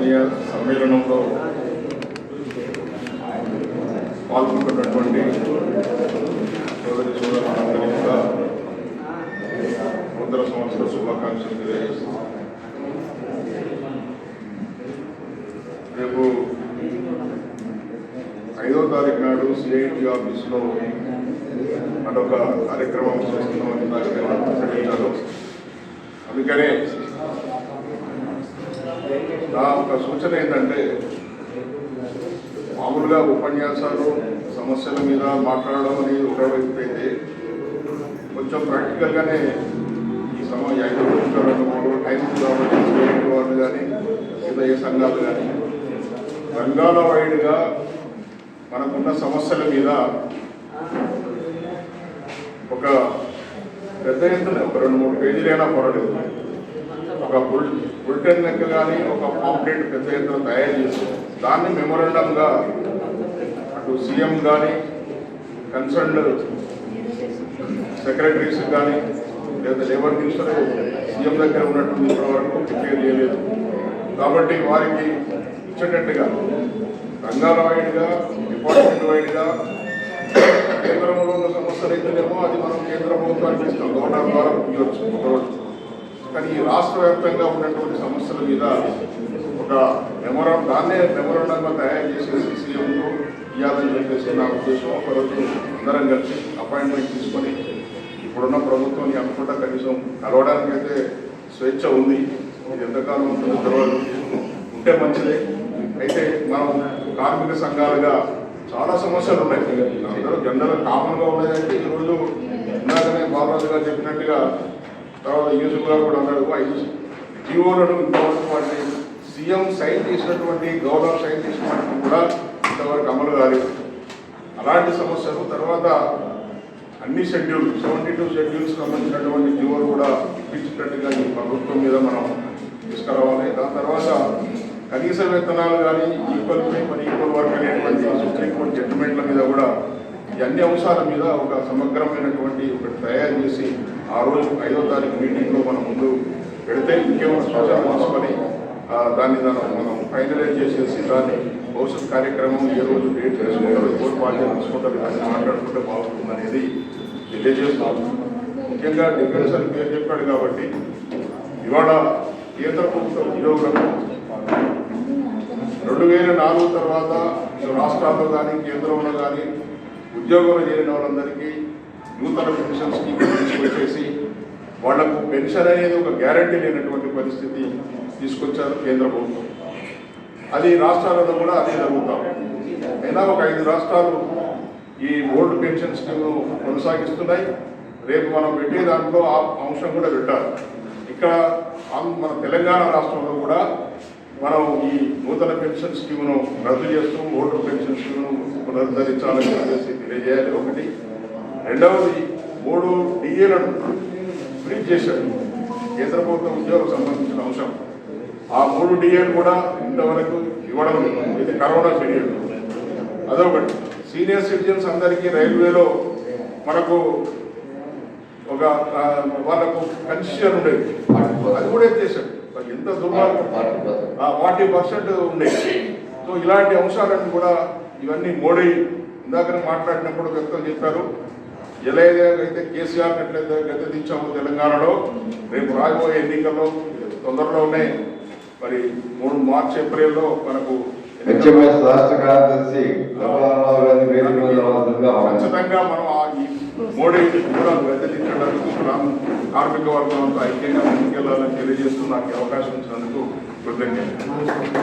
ఆత్మీయ సమ్మేళనంలో పాల్గొంటున్నటువంటి సోదరి సోదరులందరికీ కూడా నూతన సంవత్సర శుభాకాంక్షలు తెలియజేస్తున్నాం రేపు ఐదో తారీఖు నాడు సిఐటి ఆఫీస్లో అదొక కార్యక్రమం చేస్తున్నామని నాకు ప్రకటించారు అందుకనే నా ఒక సూచన ఏంటంటే మామూలుగా ఉపన్యాసాలు సమస్యల మీద మాట్లాడడం అనేది ఒక అయితే కొంచెం ప్రాక్టికల్గానే ఈ సమయం ఐదు రెండు మూడు టైం కాబట్టి వాళ్ళు కానీ లేదా ఏ సంఘాలు కానీ రంగాల వైడ్గా మనకున్న సమస్యల మీద ఒక పెద్ద ఎత్తున ఒక రెండు మూడు పేజీలైనా పర్వాలేదు ఒక బుల్ బుల్టెన్ లెక్క కానీ ఒక పాంప్లెట్ పెద్ద ఎత్తున తయారు చేసి దాన్ని మెమోరండంగా అటు సీఎం కానీ కన్సర్న్డ్ సెక్రటరీస్ కానీ లేదా లేబర్ మినిస్టర్ సీఎం దగ్గర ఉన్నట్టు ఇప్పటివరకు ప్రిపేర్ చేయలేదు. కాబట్టి వారికి ఇచ్చేటట్టుగా రంగాల వైడ్గా డిపార్ట్మెంట్ వైడ్గా కేంద్రంలో ఉన్న సమస్యలు అయితేనేమో అది మనం కేంద్ర ప్రభుత్వానికి ఇస్తాం. గవర్నర్ ద్వారా ఇవ్వచ్చు. ఒకరోజు కానీ ఈ రాష్ట్ర వ్యాప్తంగా ఉన్నటువంటి సమస్యల మీద ఒక మెమోరం దాన్నే మెమోరాండంగా తయారు చేసేసి సీఎంకు ఇవ్వాలని చెప్పేసి నా ఉద్దేశం. ఒకరోజు అందరం కలిసి అపాయింట్మెంట్ తీసుకొని ఇప్పుడున్న ప్రభుత్వం అనుకుంటా కనీసం కలవడానికి అయితే స్వేచ్ఛ ఉంది. ఇది ఎంతకాలం ఉంటుందో తెలియదు ఉంటే మంచిదే. అయితే మనం కార్మిక సంఘాలుగా చాలా సమస్యలు ఉన్నాయి. అందరూ జనరల్ కామన్గా ఉండేదంటే ఈరోజు ఇందాకనే బాలరాజు గారు చెప్పినట్టుగా తర్వాత యూసుఫ్ గారు కూడా అన్నాడు ఐదు జీవోలను ఇంతవరకు సీఎం సైన్ చేసినటువంటి గవర్నర్ సైన్ చేసినటువంటి కూడా ఇంతవరకు అమలు కాలేదు. అలాంటి సమస్యలు తర్వాత అన్ని షెడ్యూల్ సెవెంటీ టూ షెడ్యూల్స్ సంబంధించినటువంటి జీవోలు కూడా ఇప్పించినట్టుగా ఈ ప్రభుత్వం మీద మనం తీసుకురావాలి. దాని తర్వాత కనీస వేతనాలు కానీ ఈక్వల్ పే మరి ఈక్వల్ వర్క్ అనేటువంటి సుప్రీంకోర్టు జడ్జిమెంట్ల మీద కూడా ఈ అన్ని అంశాల మీద ఒక సమగ్రమైనటువంటి ఒకటి తయారు చేసి ఆ రోజు ఐదో తారీఖు మీటింగ్లో మనం ముందు పెడితే ఇంకేమో సూచన మార్చుకొని దాన్ని మనం ఫైనలైజ్ చేసేసి దాన్ని భవిష్యత్ కార్యక్రమం ఏ రోజు డేట్ చేసుకుంటారు ఎవరు బాధ్యత తీసుకుంటారు దాన్ని మాట్లాడుకుంటే బాగుంటుంది అనేది తెలియజేస్తున్నాం. ముఖ్యంగా డిఫెన్స్ అని పేరు చెప్పాడు కాబట్టి ఇవాళ కేంద్ర ప్రభుత్వ ఉద్యోగులకు రెండు వేల నాలుగు తర్వాత రాష్ట్రాల్లో కానీ కేంద్రంలో కానీ ఉద్యోగంలో చేరిన వాళ్ళందరికీ నూతన పెన్షన్ స్కీమ్ తీసుకొచ్చేసి వాళ్ళకు పెన్షన్ అనేది ఒక గ్యారంటీ లేనటువంటి పరిస్థితి తీసుకొచ్చారు కేంద్ర ప్రభుత్వం. అది రాష్ట్రాలలో కూడా అదే జరుగుతాం అయినా ఒక ఐదు రాష్ట్రాలు ఈ ఓల్డ్ పెన్షన్ స్కీమ్ను కొనసాగిస్తున్నాయి. రేపు మనం పెట్టే దాంట్లో ఆ అంశం కూడా పెట్టాలి. ఇక్కడ మన తెలంగాణ రాష్ట్రంలో కూడా మనం ఈ నూతన పెన్షన్ స్కీమ్ను రద్దు చేస్తూ ఓల్డ్ పెన్షన్ స్కీమ్ పునరుద్ధరించాలని చెప్పేసి తెలియజేయాలి. ఒకటి. రెండవది మూడు డిఏలను ఫ్రీజ్ చేశారు. కేంద్ర ప్రభుత్వ ఉద్యోగం సంబంధించిన అంశం. ఆ మూడు డిఏలు కూడా ఇంతవరకు ఇవ్వడం లేదు. ఇది కరోనా పీరియడ్ అదొకటి. సీనియర్ సిటిజన్స్ అందరికీ రైల్వేలో మనకు ఒక వాళ్ళకు కన్సిషన్ ఉండేది. అది కూడా ఎత్తేసాడు ఎంత దుర్మార్గం. ఫార్టీ పర్సెంట్ ఉండేది. సో ఇలాంటి అంశాలను కూడా ఇవన్నీ మోడీ ఇందాక మాట్లాడినప్పుడు వ్యక్తం చెప్పారు ఎలా అయితే కేసీఆర్ ఎట్లయితే గద్దెదించామో తెలంగాణలో రేపు రాబోయే ఎన్నికల్లో తొందరలో ఉన్నాయి. మరి మూడు మార్చ్ ఏప్రిల్లో మనకు రాష్ట్ర కార్యదర్శి. ఖచ్చితంగా మనం ఈ మోడీ కూడా గద్దెదించడానికి కార్మిక వర్గం అంతా ఐక్యంగా ముందుకెళ్ళాలని తెలియజేస్తూ నాకు అవకాశం ఇచ్చినందుకు కృతజ్ఞత